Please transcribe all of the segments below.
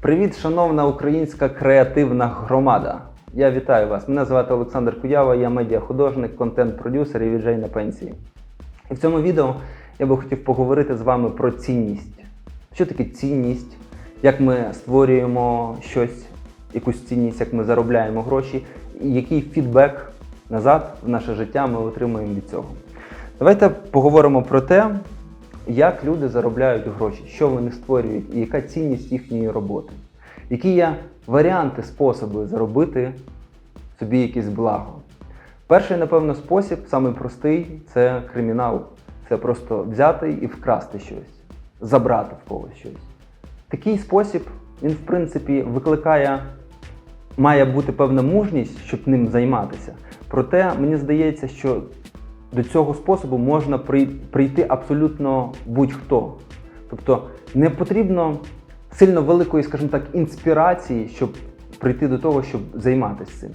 Привіт, шановна українська креативна громада. Я вітаю вас. Мене звати Олександр Куява, я медіахудожник, контент-продюсер і віджей на пенсії. І в цьому відео я би хотів поговорити з вами про цінність. Що таке цінність? Як ми створюємо щось, якусь цінність, як ми заробляємо гроші, і який фідбек назад в наше життя ми отримуємо від цього. Давайте поговоримо про те, як люди заробляють гроші, що вони створюють і яка цінність їхньої роботи. Які є варіанти, способи заробити собі якесь благо. Перший, напевно, спосіб, самий простий, це кримінал. Це просто взяти і вкрасти щось, забрати в когось щось. Такий спосіб, він, в принципі, викликає, має бути певна мужність, щоб ним займатися. Проте мені здається, що до цього способу можна прийти абсолютно будь-хто. Тобто не потрібно сильно великої, скажімо так, інспірації, щоб прийти до того, щоб займатися цим.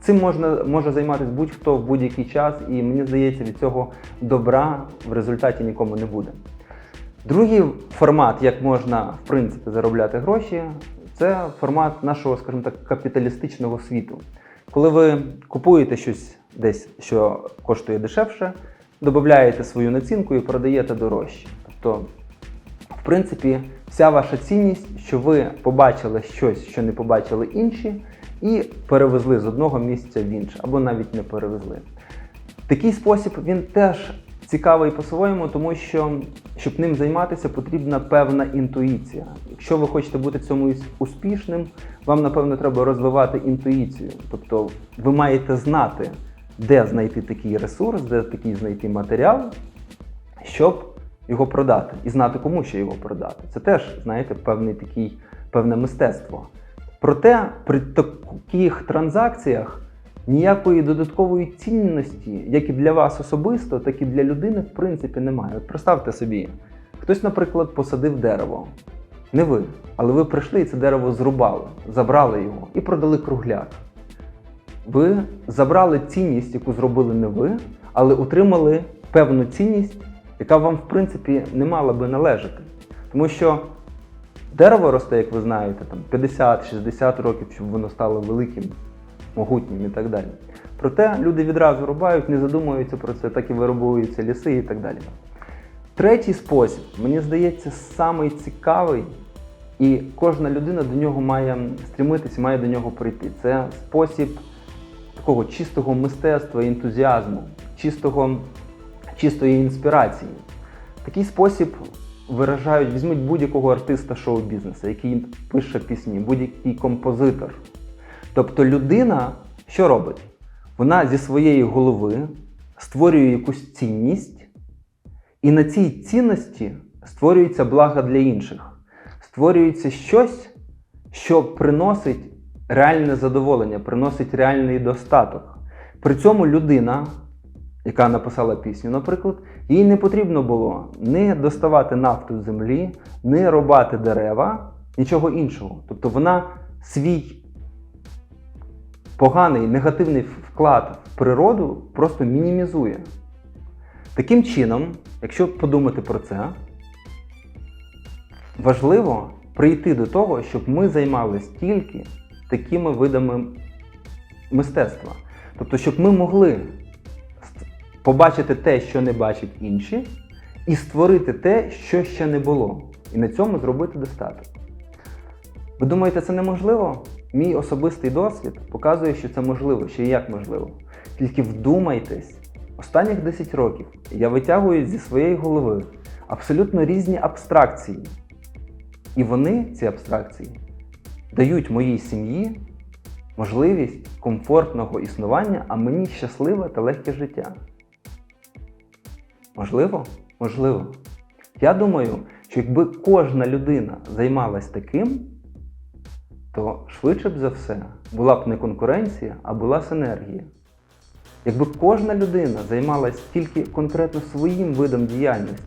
Цим можна може займатися будь-хто в будь-який час, і мені здається, від цього добра в результаті нікому не буде. Другий формат, як можна в принципі заробляти гроші, це формат нашого, скажімо так, капіталістичного світу. Коли ви купуєте щось десь, що коштує дешевше, додаєте свою націнку і продаєте дорожче. Тобто, в принципі, вся ваша цінність, що ви побачили щось, що не побачили інші, і перевезли з одного місця в інше, або навіть не перевезли. Такий спосіб він теж цікавий по-своєму, тому що щоб ним займатися, потрібна певна інтуїція. Якщо ви хочете бути цьому успішним, вам напевно треба розвивати інтуїцію. Тобто ви маєте знати, де знайти такий ресурс, де такий знайти матеріал, щоб його продати, і знати, кому ще його продати. Це теж, знаєте, певний такий, певне мистецтво. Проте при таких транзакціях ніякої додаткової цінності, як і для вас особисто, так і для людини, в принципі, немає. От представте собі, хтось, наприклад, посадив дерево. Не ви, але ви прийшли і це дерево зрубали, забрали його і продали кругляк. Ви забрали цінність, яку зробили не ви, але отримали певну цінність, яка вам, в принципі, не мала би належати. Тому що дерево росте, як ви знаєте, там 50-60 років, щоб воно стало великим, могутнім і так далі. Проте люди відразу рубають, не задумуються про це, так і вирубуються ліси і так далі. Третій спосіб, мені здається, самий цікавий, і кожна людина до нього має стрімитися, має до нього прийти. Це спосіб такого чистого мистецтва, ентузіазму, чистого, чистої інспірації. Такий спосіб виражають, візьміть будь-якого артиста шоу-бізнесу, який пише пісні, будь-який композитор. Тобто людина що робить? Вона зі своєї голови створює якусь цінність, і на цій цінності створюється благо для інших. Створюється щось, що приносить реальне задоволення, приносить реальний достаток. При цьому людина, яка написала пісню, наприклад, їй не потрібно було не доставати нафту з землі, не рубати дерева, нічого іншого. Тобто вона свій поганий негативний вклад в природу просто мінімізує. Таким чином, якщо подумати про це, важливо прийти до того, щоб ми займалися тільки такими видами мистецтва. Тобто, щоб ми могли побачити те, що не бачать інші, і створити те, що ще не було. І на цьому зробити достаток. Ви думаєте, це неможливо? Мій особистий досвід показує, що це можливо, ще як можливо. Тільки вдумайтесь, останніх 10 років я витягую зі своєї голови абсолютно різні абстракції. І вони, ці абстракції, дають моїй сім'ї можливість комфортного існування, а мені щасливе та легке життя. Можливо? Можливо. Я думаю, що якби кожна людина займалась таким, то швидше б за все була б не конкуренція, а була синергія. Якби кожна людина займалась тільки конкретно своїм видом діяльності,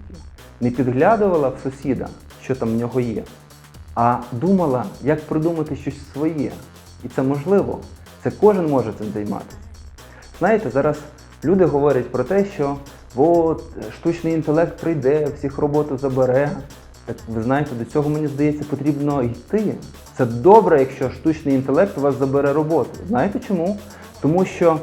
не підглядувала в сусіда, що там в нього є, а думала, як придумати щось своє. І це можливо. Це кожен може цим займатися. Знаєте, зараз люди говорять про те, що от штучний інтелект прийде, всіх роботу забере. Так ви знаєте, до цього мені здається потрібно йти. Це добре, якщо штучний інтелект у вас забере роботу. Знаєте чому? Тому що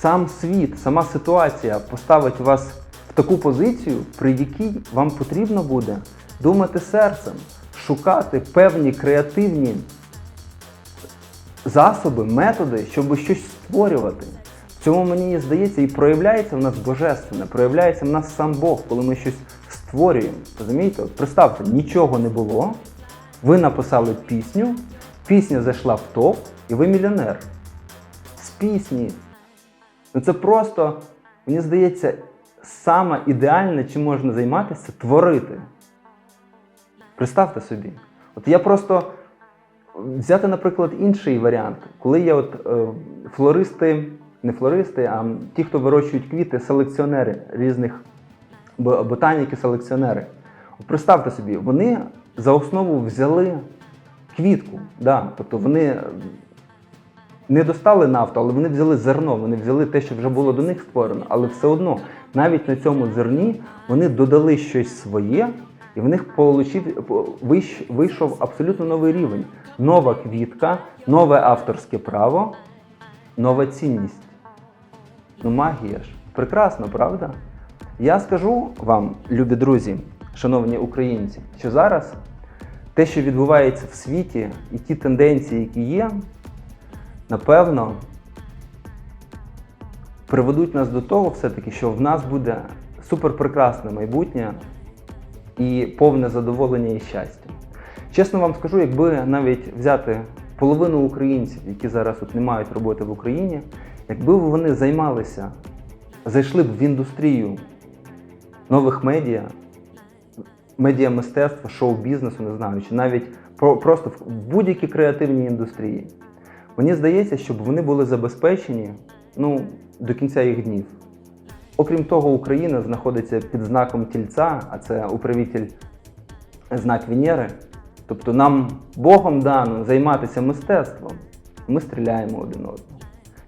сам світ, сама ситуація поставить вас в таку позицію, при якій вам потрібно буде думати серцем, шукати певні креативні засоби, методи, щоб щось створювати. В цьому мені здається і проявляється в нас божественне, проявляється в нас сам Бог, коли ми щось створюємо. Розумієте? Представте, нічого не було. Ви написали пісню, пісня зайшла в топ, і ви мільйонер. З пісні. Ну це просто, мені здається, саме ідеальне, чим можна займатися, творити. Представте собі. От я просто взяти, наприклад, інший варіант, коли є от е, флористи, не флористи, а ті, хто вирощують квіти, селекціонери різних ботаніки, селекціонери. От представте собі, вони за основу взяли квітку. Да, тобто вони не достали нафту, але вони взяли зерно, вони взяли те, що вже було до них створено, але все одно навіть на цьому зерні вони додали щось своє, і в них вийшов абсолютно новий рівень. Нова квітка, нове авторське право, нова цінність. Ну, магія ж. Прекрасно, правда? Я скажу вам, любі друзі, шановні українці, що зараз те, що відбувається в світі, і ті тенденції, які є, напевно, приведуть нас до того, все-таки, що в нас буде суперпрекрасне майбутнє і повне задоволення і щастя. Чесно вам скажу, якби навіть взяти половину українців, які зараз от не мають роботи в Україні, якби вони займалися, зайшли б в індустрію нових медіа, медіа мистецтва, шоу-бізнесу, не знаю, чи навіть про, просто в будь-якій креативній індустрії. Мені здається, щоб вони були забезпечені ну, до кінця їх днів. Окрім того, Україна знаходиться під знаком тільця, а це управитель знак Венери. Тобто нам Богом дано займатися мистецтвом. Ми стріляємо один одного.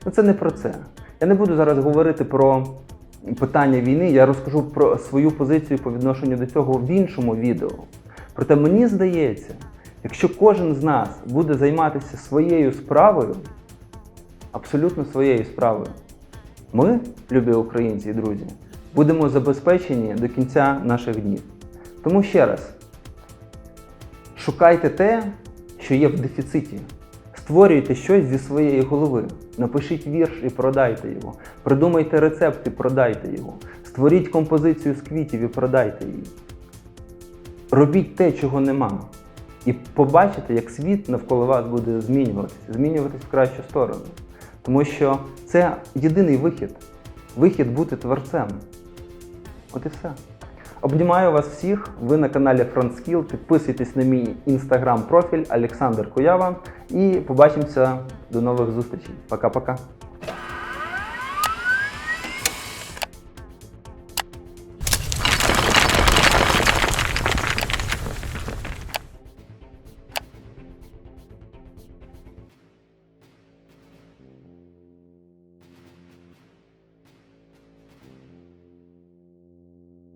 Ну це не про це. Я не буду зараз говорити про питання війни, я розкажу про свою позицію по відношенню до цього в іншому відео. Проте мені здається, якщо кожен з нас буде займатися своєю справою, абсолютно своєю справою, ми, любі українці і друзі, будемо забезпечені до кінця наших днів. Тому ще раз, шукайте те, що є в дефіциті. Створюйте щось зі своєї голови. Напишіть вірш і продайте його. Придумайте рецепт і продайте його. Створіть композицію з квітів і продайте її. Робіть те, чого нема. І побачите, як світ навколо вас буде змінюватися, змінюватися в кращу сторону. Тому що це єдиний вихід. Вихід бути творцем. От і все. Обнімаю вас всіх. Ви на каналі FrontSkill. Підписуйтесь на мій інстаграм профіль Олександр Куява. І побачимося до нових зустрічей. Пока-пока.